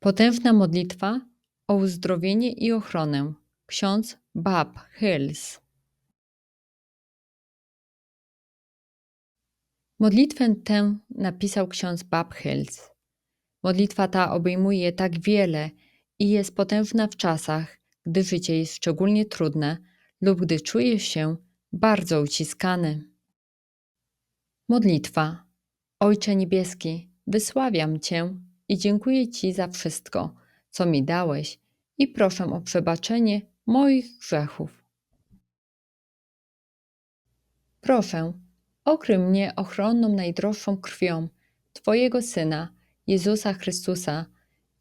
Potężna modlitwa o uzdrowienie i ochronę. Ksiądz Bab Hills. Modlitwę tę napisał ksiądz Bab Hills. Modlitwa ta obejmuje tak wiele i jest potężna w czasach, gdy życie jest szczególnie trudne lub gdy czujesz się bardzo uciskany. Modlitwa. Ojcze Niebieski, wysławiam Cię i dziękuję Ci za wszystko, co mi dałeś i proszę o przebaczenie moich grzechów. Proszę, okryj mnie ochronną najdroższą krwią Twojego Syna, Jezusa Chrystusa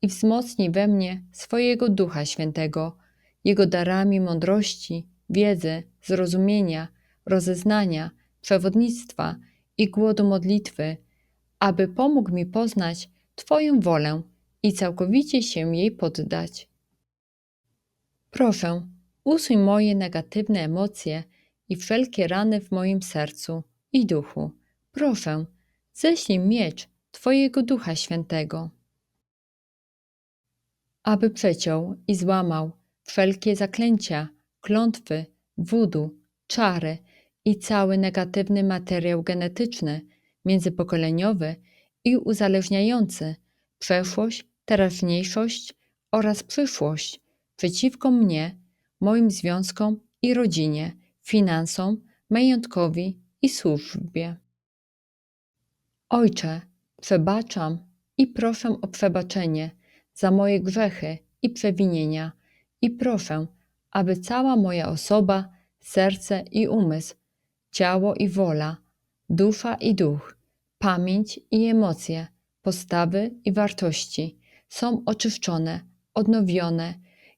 i wzmocnij we mnie swojego Ducha Świętego, Jego darami mądrości, wiedzy, zrozumienia, rozeznania, przewodnictwa i głodu modlitwy, aby pomógł mi poznać Twoją wolę i całkowicie się jej poddać. Proszę, usuń moje negatywne emocje i wszelkie rany w moim sercu i duchu. Proszę, ześlij miecz Twojego Ducha Świętego, aby przeciął i złamał wszelkie zaklęcia, klątwy, wudu, czary i cały negatywny materiał genetyczny, międzypokoleniowy i uzależniający przeszłość, teraźniejszość oraz przyszłość przeciwko mnie, moim związkom i rodzinie, finansom, majątkowi i służbie. Ojcze, przebaczam i proszę o przebaczenie za moje grzechy i przewinienia i proszę, aby cała moja osoba, serce i umysł, ciało i wola, dusza i duch, pamięć i emocje, postawy i wartości są oczyszczone, odnowione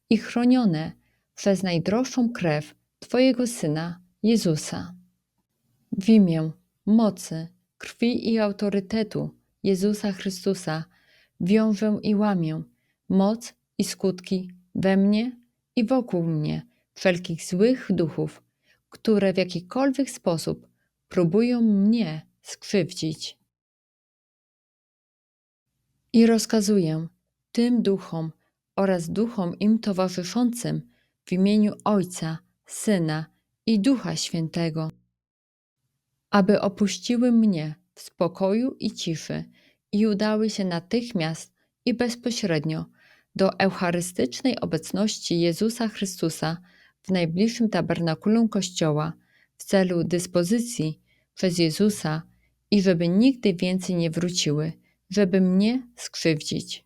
i chronione przez najdroższą krew Twojego Syna, Jezusa. W imię mocy, krwi i autorytetu Jezusa Chrystusa wiążę i łamię moc i skutki we mnie i wokół mnie wszelkich złych duchów, które w jakikolwiek sposób próbują mnie skrzywdzić. I rozkazuję tym duchom oraz duchom im towarzyszącym w imieniu Ojca, Syna i Ducha Świętego, aby opuściły mnie w spokoju i ciszy i udały się natychmiast i bezpośrednio do eucharystycznej obecności Jezusa Chrystusa w najbliższym tabernakulum Kościoła w celu dyspozycji przez Jezusa i żeby nigdy więcej nie wróciły, żeby mnie skrzywdzić.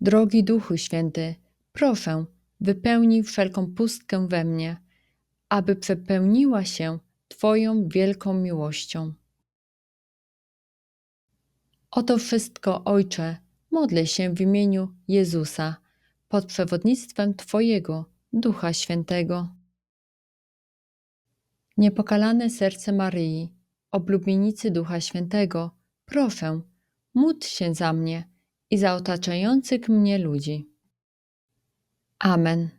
Drogi Duchu Święty, proszę, wypełnij wszelką pustkę we mnie, aby przepełniła się Twoją wielką miłością. Oto wszystko, Ojcze, modlę się w imieniu Jezusa, pod przewodnictwem Twojego Ducha Świętego. Niepokalane serce Maryi, oblubienicy Ducha Świętego, proszę, módl się za mnie i za otaczających mnie ludzi. Amen.